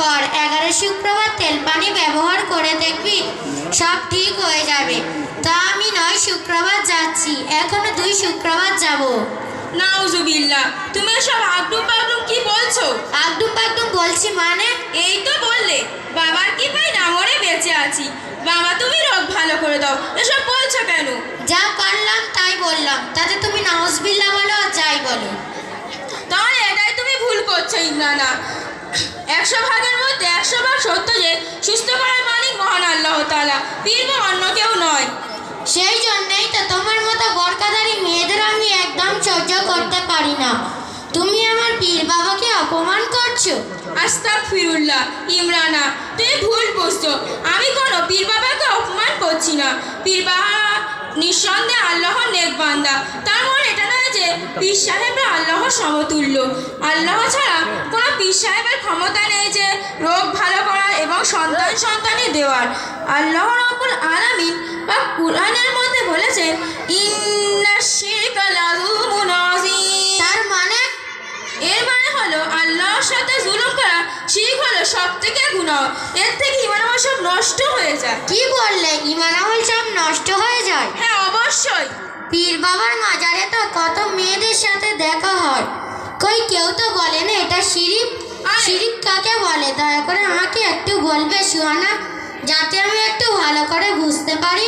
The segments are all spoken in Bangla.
কর। এগারো শুক্রবার তেল পানি ব্যবহার করে দেখবি সব ঠিক হয়ে যাবে। তা আমি নয় শুক্রবার যাচ্ছি। এখনও দুই শুক্রবার যাব। নাউজুবিল্লাহ তুমি সব আগডুম পাগডুম কি বলছো? আগডুম পাগডুম বলছি মানে? এই তো বললে বাবার কি পাই না মরে বেঁচে আছি। বাবা তুমি রোগ ভালো করে দাও। এসব বলছো কেন? যা পারলাম তাই বললাম। তাতে তুমি নাউজবিল্লা বলো আর যাই বলো। তাহলে এটাই তুমি ভুল করছ ইমরানা। একশো ভাগের মধ্যে একশো ভাগ সত্য যে সুস্থ করার মালিক মহান আল্লাহ তালা পীর বা অন্য কেউ নয়। সেই জন্যই তো তোমার মতো বরকাদারি মেয়েদের আমি একদম সহ্য করতে পারি না। তুমি আমার পীর বাবাকে অপমান করছ? আস্তাক ফিরুল্লাহ ইমরানা তুমি ভুল বুঝছ। আমি কোনো পীর বাবাকে অপমান করছি না। পীর বাবা নিঃসন্দেহে আল্লাহর নেক বান্দা। তার মানে এটা নয় যে পীর সাহেবরা আল্লাহর সমতুল্য। আল্লাহ ছাড়া কোনো পীর সাহেবের ক্ষমতা নেই যে রোগ ভালো করার এবং সন্তান সন্তানি দেওয়ার। আল্লাহ রব্বুল আলামিন বা কুরআনের মধ্যে বলেছেন ইন্না শিরকা লাযুমুন তার মানে এর মানে হলো আল্লাহর সাথে জুলুম করা শিরিক হলো সব থেকে গুনাহ। এর থেকে ইমান সব নষ্ট হয়ে যায়। কি বললে ইমান আমল সব নষ্ট হয়ে যায় হ্যাঁ অবশ্যই। পীর বাবার মাজারে তো কত মেয়েদের সাথে দেখা হয়। কই কেউ তো বলে না এটা শিরিফ আর শিরিফ কাকে বলে? দয়া করে আমাকে একটু বলবে সুহানা যাতে আমি একটু ভালো করে বুঝতে পারি।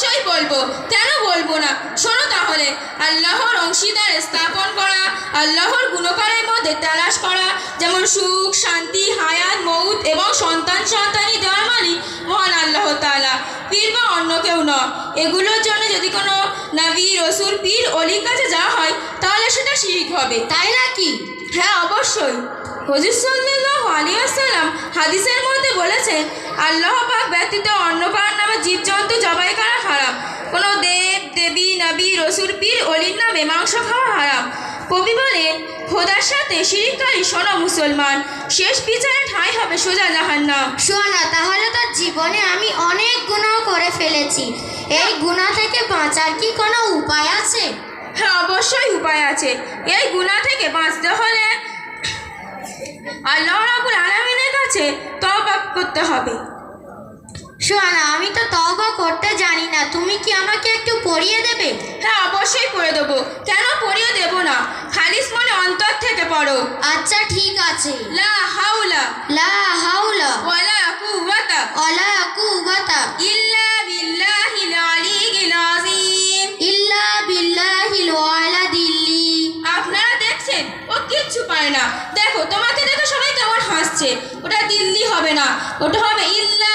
অবশ্যই বলব, কেন বলব না? শোনো তাহলে, আল্লাহর অংশীদার স্থাপন করা, আল্লাহর গুণকারের মধ্যে তালাশ করা, যেমন সুখ, শান্তি, হায়াত, মৌত এবং সন্তান সন্তানি দেওয়ার মালিক মহান আল্লাহ তালা পীর বা অন্য কেউ ন এগুলোর জন্য যদি কোনো নবী, রসুল, পীর, অলির কাছে যাওয়া হয়, তাহলে সেটা শিরিক হবে। তাই নাকি? হ্যাঁ অবশ্যই। হজুর সাল্লাল্লাহু আলাইহি ওয়াসাল্লাম হাদিসের মধ্যে বলেছেন আল্লাহ পাক ব্যতীত অন্য কারোর নামে জীবজন্তু জবাই করা হারাম। কোনো দেব দেবী নবী রসুল পীর অলির নামে মাংস খাওয়া হারাম। কবি বলেন খোদার সাথে শিরিককারী শোনো মুসলমান শেষ বিচারে ঠাঁই হবে সোজা জাহান্নাম। শোনা তাহলে তো জীবনে আমি অনেক গুণাও করে ফেলেছি। এই গুনাহ থেকে বাঁচার কি কোনো উপায় আছে? হ্যাঁ অবশ্যই উপায় আছে। এই গুনাহ থেকে বাঁচতে হলে আল্লাহ রাবুল আলমিনের কাছে তওবা করতে হবে। শোনা আমি তো তওবা করতে জানি না। তুমি কি আমাকে একটু পড়িয়ে দেবে? হ্যাঁ অবশ্যই পড়ে দেবো। কেন পড়িয়ে দেবো না? খালিস মনে অন্তর থেকে পড়ো। আচ্ছা ঠিক আছে। লা হাউলা লা হাওলা। ওয়ালা কুওয়াতা। ওয়ালা কুওয়াতা। ইল্লা বিল্লাহিল আলিয়্যিল আযীম। ইল্লা বিল্লাহিল আলাদিল্লি আপনারা দেখছেন ও কিচ্ছু পারে না। দেখো তোমাকে দেখো সবাই কেমন হাসছে। ওটা দিল্লি হবে না। ওটা হবে ইল্লা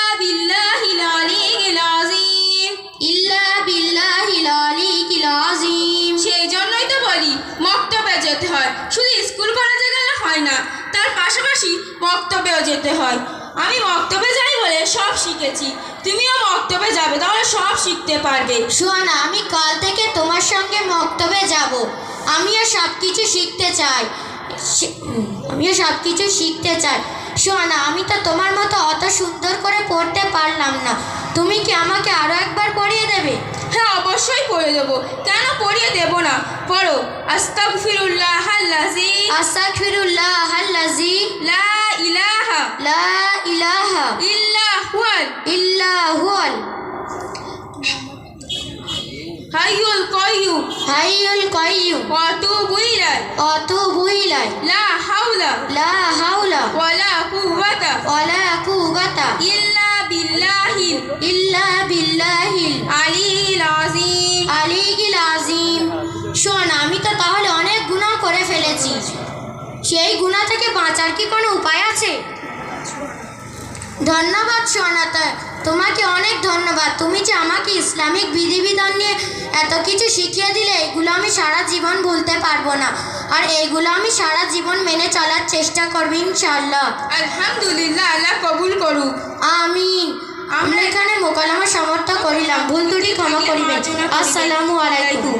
মক্তবেও যেতে হয়। আমি মক্তবে যাই বলে সব শিখেছি। তুমিও মক্তবে যাবে তাহলে সব শিখতে পারবে। শোনা আমি কাল থেকে তোমার সঙ্গে মক্তবে যাব। আমিও সব কিছু শিখতে চাই। শি- আমিও সব কিছু শিখতে চাই। শোনা আমি তো তোমার মতো অত সুন্দর করে পড়তে পারলাম না। তুমি কি আমাকে আরও একবার পড়িয়ে দেবে? হ্যাঁ অবশ্যই পড়ে দেবো। কেন পড়িয়ে দেবো না? পড়ো। আস্তাগফিরুল্লাহ আল্লাযী। আস্তাগফিরুল্লাহ আল্লাযী। লা ইলাহা লা ইলাহা ইল্লা হুয়াল ইল্লা হুয়াল হাইয়ুল কাইয়্যুম হাইয়ুল কাইয়্যুম ওয়া আতুবু ইলাইহি। আতুবু ইলাই লা হাওলা। লা হাওলা। ওয়ালা কুওয়াতা। ওয়ালা কুওয়াতা। ইল্লা বিল্লাহিল ইল্লা বিল্লাহিল আলিয়্যিল আযীম। আলিগিল আজিম শোন আমি তো তাহলে অনেক গুনাহ করে ফেলেছি। সেই গুনাহ থেকে বাঁচার কি কোনো উপায় আছে ধন্যবাদ সোনাতা তোমাকে অনেক ধন্যবাদ। তুমি যে আমাকে ইসলামিক বিধিবিধান নিয়ে এত কিছু শিখিয়ে দিলে এগুলো আমি সারা জীবন ভুলতে পারব না। আর এইগুলো আমি সারা জীবন মেনে চলার চেষ্টা করব ইনশাল্লাহ আলহামদুলিল্লাহ আল্লাহ কবুল করুক। আমিন। আমরা এখানে মোকালামা সমর্থ করিলাম। ভুল ত্রুটি ক্ষমা করিবেন। আসসালামু আলাইকুম।